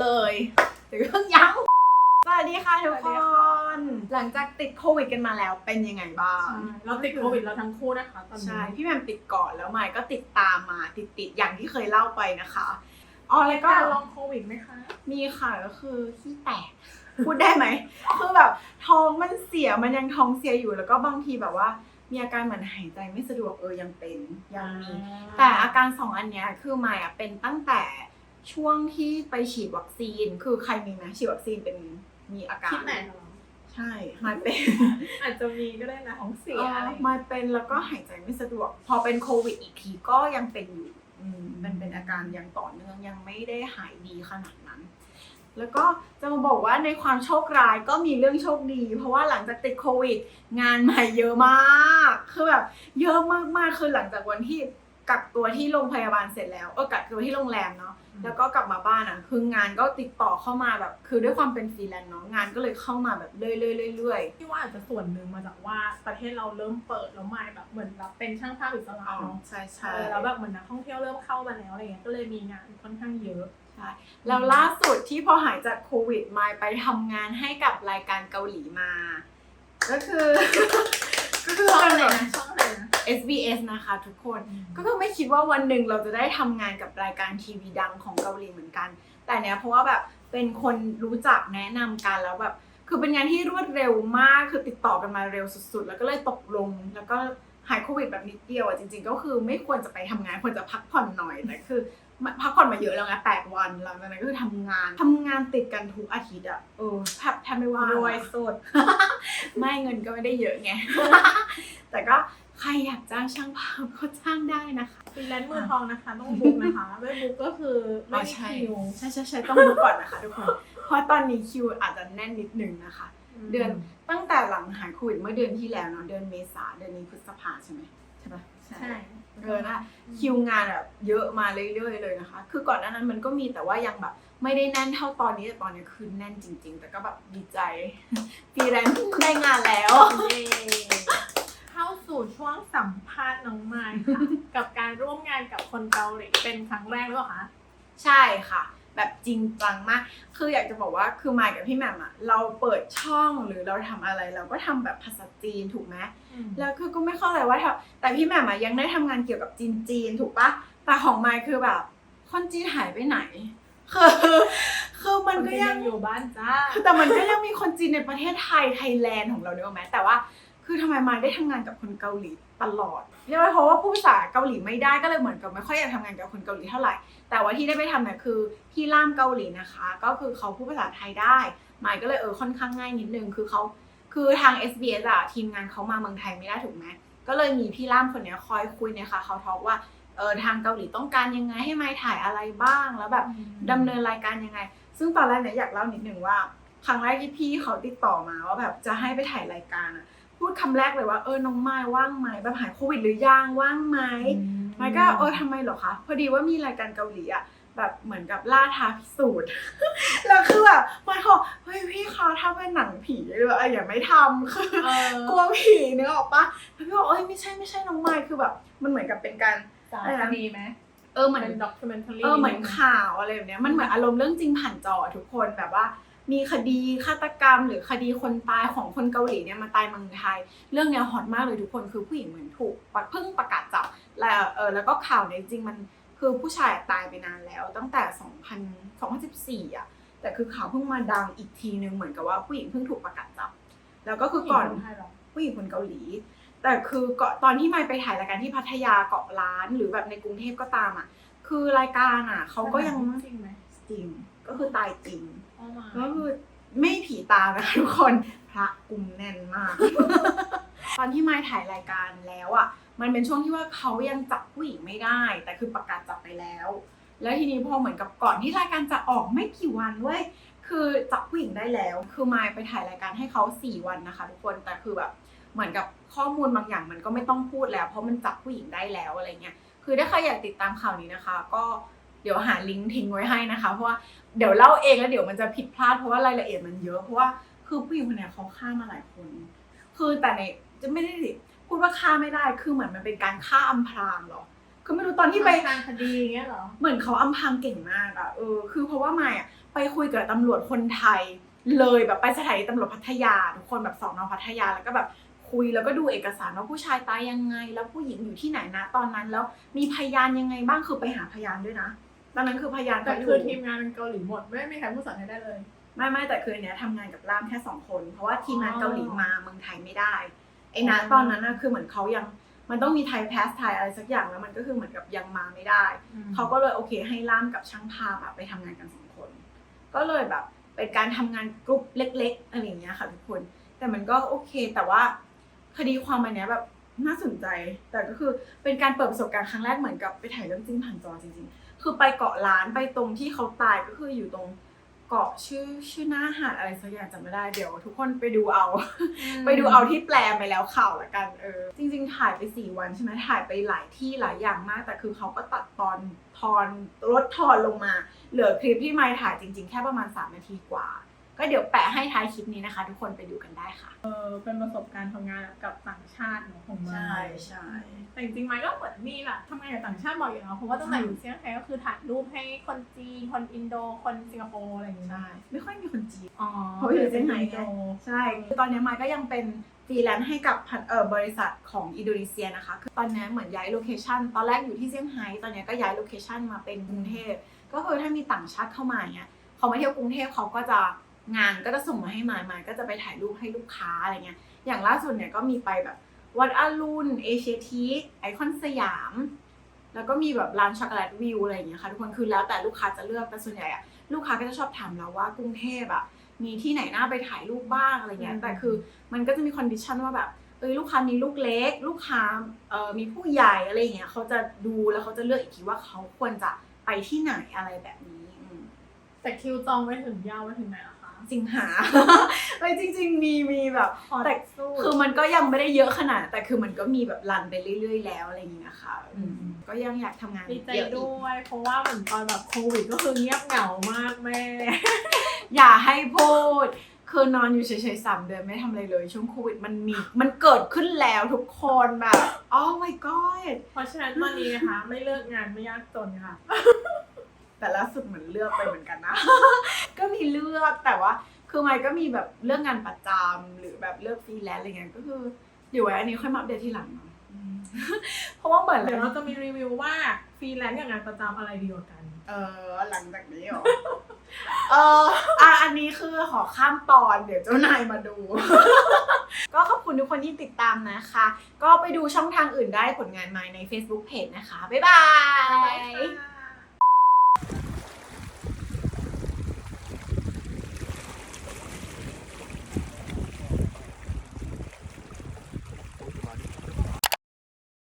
เลยหรือเพิ่งยังสวัสดีค่ะทุกสวัสคดีค่ะนหลังจากติดโควิดกันมาแล้วเป็นยังไงบ้างเราติดโควิดเราทั้งคู่นะคะตอนนี้ใช่พี่แหมมติดก่อนแล้วไมค์ก็ติดตามมาติดติดๆอย่างที่เคยเล่าไปนะคะอ๋อแล้แล้ววก็ก็ลองโควิดไหมคะ มีค่ะก็คือขี้แตกพูดได้ไหมคือแบบท้องมันเสียมันยังท้องเสียอยู่แล้วก็บางทีแบบว่า มีอาการเหมือนหายใจไม่สะดวกเออยังเป็นยังมีแต่อาการสองอันเนี้ยคือมายอะเป็นตั้งแต่ ช่วงที่ไปฉีดวัคซีน คือใครมีไหมฉีดวัคซีนเป็นมีอาการคิดไหนเหรอใช่มายเป็น อาจจะมีก็ได้นะของเสียอะไรมายเป็นแล้วก็หายใจไม่สะดวก พอเป็นโควิดอีกทีก็ยังเป็นอยู่อืมมันเป็นอาการยังต่อเนื่องยังไม่ได้หายดีขนาดนั้น แล้วก็จะมาบอกว่าในความโชคร้ายก็มีเรื่องโชคดี เพราะว่าหลังจากติดโควิด งานใหม่เยอะมาก คือแบบเยอะมากๆคือหลังจากวันที่ กักตัวที่โรงพยาบาลเสร็จแล้วเออกักตัวที่โรงแรมเนาะแล้วก็กลับมาบ้านอะ คืองานก็ติดต่อเข้ามาแบบ คือด้วยความเป็นฟรีแลนซ์เนาะงานก็เลยเข้ามาแบบเรื่อยๆเรื่อยที่ว่าอาจจะส่วนหนึ่งมาจากว่าประเทศเราเริ่มเปิดแล้วไม่แบบเหมือนแบบเป็นช่างภาพอิสๆระอ๋อเนาะใช่เอใช่อแล้วแบบเหมือนนักท่องเที่ยวเริ่มเข้ามาแล้วอะไรเงี้ยก็เลยมีงานค่อนข้างเยอะใช่แล้วล่าสุดที่พอหายจากโควิดมายไปทำงานให้กับรายการเกาหลีมา ก็คือก็คือ ช่องเป็นอะไรแบบนะช่องอะไรนะ SBS นะคะทุกคน ก็คือไม่คิดว่าวันหนึ่งเราจะได้ทำงานกับรายการทีวีดังของเกาหลีเหมือนกัน แต่เนี้ยเพราะว่าแบบเป็นคนรู้จักแนะนำกันแล้วแบบคือเป็นงานที่รวดเร็วมากคือติดต่อกันมาเร็วสุดๆ แล้วก็เลยตกลงแล้วก็หายโควิดแบบนิดเดียวอะจริงๆ ก็คือไม่ควรจะไปทำงานควรจะพักผ่อนหน่อยแต่คือ พักผ่อนมาเยอะแล้วไงแปดวันหลังจากนั้นก็คือทำงานทำงานติดกันทุกอาทิตย์อะเออแทบแทบไม่ว่างรอะวยสุด ไม่เงินก็ไม่ได้เยอะไง แต่ก็ใครอยากจ้างช่างภาพก็จ้างได้นะคะฟรีแลนซ์มือทองนะคะ ต้องบุ๊กนะคะไม่บุ๊กก็คือไม่มีคิวใช่ใช่ใช่ต้องดูก่อนนะคะทุกคนเพราะตอนนี้คิวอาจจะแน่นนิดนึงนะคะ เดือนตั้งแต่หลังหายโควิดเมื่อเดือนที่แล้วเนาะเดือนเมษาเดือนนี้พฤษภาใช่ไหมใช่ปะใช่ เออนะคิวงานแบบเยอะมาเรื่อยๆเลยนะคะ คือก่อนหน้านั้นมันก็มีแต่ว่ายังแบบไม่ได้แน่นเท่าตอนนี้แต่ตอนนี้คือแน่นจริง ๆ แต่ก็แบบดีใจฟรีแลนซ์ได้งานแล้วเย้เข้าสู่ช่วงสัมภาษณ์น้องไม้ค่ะ กับการร่วมงานกับคนเกาหลีเป็นครั้งแรกหรือเปล่าคะ ใช่ค่ะ แบบจริงจังมาก คืออยากจะบอกว่าคือมายกับพี่แหม่มอะเราเปิดช่องหรือเราทำอะไรเราก็ทำแบบภาษาจีนถูกไหมแล้วคือก็ไม่เข้าใจว่าทำแต่พี่แหม่มอะยังได้ทำงานเกี่ยวกับจีนจีนๆถูกปะแต่ของมายคือแบบคนจีนหายไปไหนคือคือมันก็ยังอยู่บ้านจ้าคือแต่มันก็ยังมีคนจีนในประเทศไทยไทยแลนด์ของเราเนอะไหมแต่ว่า คือทำไมมายได้ทำงานกับคนเกาหลีตลอดเรียกว่าเพราะว่าผู้ภาษาเกาหลีไม่ได้ก็เลยเหมือนกับไม่ค่อยอยากทำงานกับคนเกาหลีเท่าไหร่ แต่ว่าที่ได้ไปทำเนี่ยคือที่ล่ามเกาหลีนะคะ ก็คือเขาพูดภาษาไทยได้มายก็เลยเออค่อนข้างง่ายนิดนึงคือเขาคือทาง SBS อะทีมงานเขามาเมืองไทยไม่ได้ถูกไหมก็เลยมีพี่ล่ามคนเนี้ยคอยคุยเนี่ยค่ะเขาทอกว่าเออทางเกาหลีต้องการยังไงให้มายถ่ายอะไรบ้างแล้วแบบดำเนินรายการยังไง ซึ่งตอนแรกเนี่ยอยากเล่านิดนึงว่า ครั้งแรกที่พี่เขาติดต่อมาว่าแบบจะให้ไปถ่ายรายการอะ พูดคำแรกเลยว่าเออน้องไม้ว่างไหมแบบหายโควิดหรือยังว่างไหมไม้ก็เออทำไมเหรอคะพอดีว่ามีรายการเกาหลีอะแบบเหมือนกับล่าท้าพิสูจน์ แล้วคือแบบไม้เขาเฮ้ยพี่คะถ้าเป็นหนังผีเลยเอออย่าไม่ทำคือเออกลัวผีเนื้อออกปะแล้วพี่บอกเอ้ยไม่ใช่ไม่ใช่น้องไม้คือแบบ มันเหมือนกับเป็นการสารคดีไหมเออเหมือนเป็นด็อกิเมนทารีเออเหมือนข่าวอะไรแบบเนี้ยมันเหมือนอารมณ์เรื่องจริงผ่านจออะทุกคนแบบว่า มีคดีฆาตกรรม หรือคดีคนตายของคนเกาหลีเนี่ยมาตายเมืองไทย เรื่องเนี้ยฮอตมากเลยทุกคนคือผู้หญิงเหมือนถูกปะเพิ่งประกาศจับแล้วเออแล้วก็ข่าวเนี่ยจริงๆมันคือผู้ชายตายไปนานแล้ว ตั้งแต่ 2000 2014อะแต่คือข่าวเพิ่งมาดังอีกทีนึงเหมือนกับว่าผู้หญิงเพิ่งถูกประกาศจับ แล้วก็คือก่อนไทยหรอผู้หญิงคนเกาหลี แต่คือก่อนตอนที่ไม่ไปถ่ายรายการที่พัทยาเกาะล้านหรือแบบในกรุงเทพก็ตามอะคือรายการอะเขาก็ยังจริงไหมจริงก็คือตายจริงอ๋อมา ก็คือไม่ผีตามนะคะทุกคนพระกลุ่มแน่นมาก ตอนที่ไม่ถ่ายรายการแล้วอะ มันเป็นช่วงที่ว่าเขายังจับผู้หญิงไม่ได้ แต่คือประกาศจับไปแล้ว แล้วทีนี้พอเหมือนกับก่อนที่รายการจะออกไม่กี่วันเว้ยคือจับผู้หญิงได้แล้ว คือไมายไปถ่ายรายการให้เขาสี่วันนะคะ ทุกคนแต่คือแบบเหมือนกับข้อมูลบางอย่างมันก็ไม่ต้องพูดแล้ว เพราะมันจับผู้หญิงได้แล้วอะไรเงี้ยคือถ้าใครอยากติดตามข่าวนี้นะคะ ก็ เดี๋ยวหาลิงก์ทิ้งไว้ให้นะคะ เพราะว่าเดี๋ยวเล่าเองแล้วเดี๋ยวมันจะผิดพลาดเพราะว่ารายละเอียดมันเยอะเพราะว่าคือผู้หญิงคนเนี้ยเขาฆ่ามาหลายคน คือแต่ในจะไม่ได้ดิพูดว่าฆ่าไม่ได้คือเหมือนมันเป็นการฆ่าอำพรางเหรอคือไม่รู้ตอนที่ไปทางคดีอย่างเงี้ยเหรอเหมือนเขาอำพรางเก่งมากอะเออคือเพราะว่าไม่อะไปคุยกับตำรวจคนไทย เลยแบบไปสถานีตำรวจพัทยาทุกคนแบบสอนอพัทยาแล้วก็แบบคุยแล้วก็ดูเอกสารว่าผู้ชายตายยังไง แล้วผู้หญิงอยู่ที่ไหนนะตอนนั้น แล้วมีพยานยังไงบ้างคือไปหาพยานด้วยนะ ตอนนั้นคือพยานแต่ก็อยู่คือทีมงานเป็นเกาหลีหมด ไม่มีใครพูดภาษาไทยได้เลย ไม่ไม่แต่คืออนเนี้ยทำงานกับล่ามแค่สองคน เพราะว่าทีมงานอ๋อเกาหลีมาเมืองไทยไม่ได้ไอ้นะอ๋อ ตอนนั้นนะคือเหมือนเขายังมันต้องมีไทยแพสไทยอะไรสักอย่างแล้วมันก็คือเหมือนกับยังมาไม่ได้ เขาก็เลยโอเคให้ล่ามกับช่างภาพอะไปทำงานกันสองคน ก็เลยแบบเป็นการทำงานกลุ่มเล็ก ๆอะไรอย่างเงี้ยค่ะทุกคน แต่มันก็โอเคแต่ว่าคดีความอันเนี้ยแบบน่าสนใจ แต่ก็คือเป็นการเปิดประสบการณ์ครั้งแรกเหมือนกับไปถ่ายเรื่องจริงผ่านจอจริงๆ คือไปเกาะล้านไปตรงที่เขาตายก็คืออยู่ตรงเกาะชื่อชื่อหน้าหาดอะไรสักอย่างจำไม่ได้เดี๋ยวทุกคนไปดูเอา ไปดูเอาที่แปลไปแล้วข่าวละกันเออ จริง ๆ ถ่ายไปสี่วันใช่ไหมถ่ายไปหลายที่หลายอย่างมาก แต่คือเขาก็ตัดตอนทอนลดทอนลงมา เหลือคลิปที่ไม่ถ่ายจริง ๆ แค่ประมาณ 3 นาทีกว่า ก็เดี๋ยวแปะให้ท้ายคลิปนี้นะคะ ทุกคนไปดูกันได้ค่ะเออเป็นประสบการณ์ทำงานกับต่างชาติเนอะของไมาใช่ใช่แต่จริงๆไม้ก็เหมือนมีแหละทำงานกับต่างชาติบ่อยอยู่แล้วเพราะว่าตั้งแต่อยู่เซี่ยงไฮ้ก็คือถ่ายรูปให้คนจีน คนอินโด คนสิงคโปร์อะไรอย่างเงี้ยใช่ไม่ค่อยมีคนจีนอ๋อเพราะอยู่เซี่ยงไฮ้อินไงโดใช่คือตอนนี้ไมค์ก็ยังเป็นฟรีแลนซ์ให้กับพันเออบริษัทของอินโดนีเซียนะคะคือตอนนี้เหมือนย้ายโลเคชันตอนแรกอยู่ที่เซี่ยงไฮ้ตอนนี้ก็ย้ายโลเคชันมาเป็นกรุงเทพก็คือถ้ามีต่างชาติเข้ามาเนี่ยเขามาเที่ยวกรุงเทพเขาก็จะ งานก็จะส่งมาให้มายมายก็จะไปถ่ายรูปให้ลูกค้าอะไรเงี้ย อย่างล่าสุดเนี่ยก็มีไปแบบวัดอารุณเอเชียทีไอคอนสยาม แล้วก็มีแบบร้านช็อกโกแลตวิวอะไรอย่างเงี้ยค่ะทุกคนคือแล้วแต่ลูกค้าจะเลือกแต่ส่วนใหญ่อะลูกค้าก็จะชอบถามเราว่ากรุงเทพอะมีที่ไหนน่าไปถ่ายรูปบ้างอะไรเงี้ยแต่คือมันก็จะมีคอนดิชันว่าแบบเอ้ยลูกค้ามีลูกเล็ก ลูกค้าเอ่อมีผู้ใหญ่อะไรอย่างเงี้ยเขาจะดูแล้วเขาจะเลือกอีกทีว่าเขาควรจะไปที่ไหนอะไรแบบนี้อืมแต่คิวจองไปถึงยาวไปถึงไหนล่ะ คะสิงหา เลยจริง ๆ มีมีแบบฮอตแต่สู้คือมันก็ยังไม่ได้เยอะขนาด แต่คือมันก็มีแบบรันไปเรื่อย ๆ แล้วอะไรอย่างเงี้ยนะคะอืมก็ยังอยากทำงานดีใจเยอะอีกด้วย เพราะว่าเหมือนตอนแบบโควิดก็คือเงียบเหงามากแม่ อย่าให้พูดคือนอนอยู่เฉยๆสามเดือนไม่ทำอะไรเลย ช่วงโควิดมันมีมันเกิดขึ้นแล้วทุกคนแบบ oh my god เพราะฉะนั้นตอนนี้นะคะ ไม่เลิกงานไม่ยากจนค่ะ แต่ล่าสุดเหมือนเลือกไปเหมือนกันนะ ก็มีเลือกแต่ว่า คือไม่ก็มีแบบเรื่องงานประจำหรือแบบเลือกฟรีแลนซ์อะไรเงี้ยก็คือเดี๋ยวไว้อันนี้ค่อยมาอัปเดตทีหลังเนาะอืมเพราะว่าเหมือนเดี๋ยวเราจะมีรีวิวว่าฟรีแลนซ์กับงานประจำอะไรดีกว่ากัน เออหลังจากนี้เหรอเอออะอันนี้คือขอข้ามตอนเดี๋ยวเจ้านายมาดู ก็ขอบคุณทุกคนที่ติดตามนะคะ ก็ไปดูช่องทางอื่นได้ผลงานมาใน Facebook Page นะคะ บ๊ายบายบ๊ายบายค่ะ